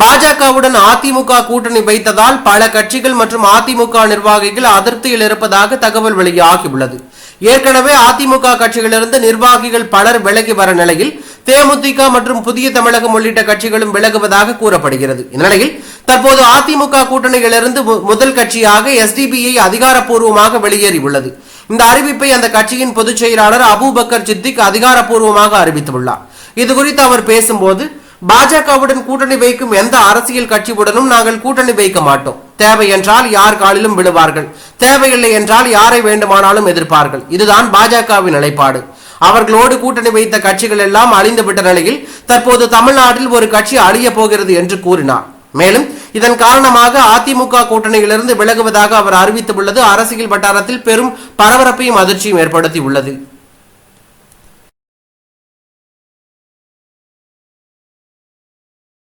பாஜகவுடன் அதிமுக கூட்டணி வைத்ததால் பல கட்சிகள் மற்றும் அதிமுக நிர்வாகிகள் அதிருப்தியில் இருப்பதாக தகவல் வெளியாகியுள்ளது. ஏற்கனவே அதிமுக கட்சிகளிலிருந்து நிர்வாகிகள் பலர் விலகி வர நிலையில் தேமுதிக மற்றும் புதிய தமிழகம் உள்ளிட்ட கட்சிகளும் விலகுவதாக கூறப்படுகிறது. இந்நிலையில் தற்போது அதிமுக கூட்டணியிலிருந்து முதல் கட்சியாக எஸ்டிபிஐ அதிகாரப்பூர்வமாக வெளியேறியுள்ளது. இந்த அறிவிப்பை அந்த கட்சியின் பொதுச் செயலாளர் அபுபக்கர் சித்திக் அதிகாரப்பூர்வமாக அறிவித்துள்ளார். இது குறித்து அவர் பேசும்போது பாஜகவுடன் கூட்டணி வைக்கும் எந்த அரசியல் கட்சியுடனும் நாங்கள் கூட்டணி வைக்க மாட்டோம். தேவை என்றால் யார் காலிலும் விழுவார்கள். தேவையில்லை என்றால் யாரை வேண்டுமானாலும் எதிர்ப்பார்கள். இதுதான் பாஜகவின் நிலைப்பாடு. அவர்களோடு கூட்டணி வைத்த கட்சிகள் எல்லாம் அழிந்துவிட்ட நிலையில் தற்போது தமிழ்நாட்டில் ஒரு கட்சி அழிய போகிறது என்று கூறினார். மேலும் இதன் காரணமாக அதிமுக கூட்டணியிலிருந்து விலகுவதாக அவர் அறிவித்துள்ளது. அரசியல் வட்டாரத்தில் பெரும் பரபரப்பையும் அதிர்ச்சியும் ஏற்படுத்தியுள்ளது.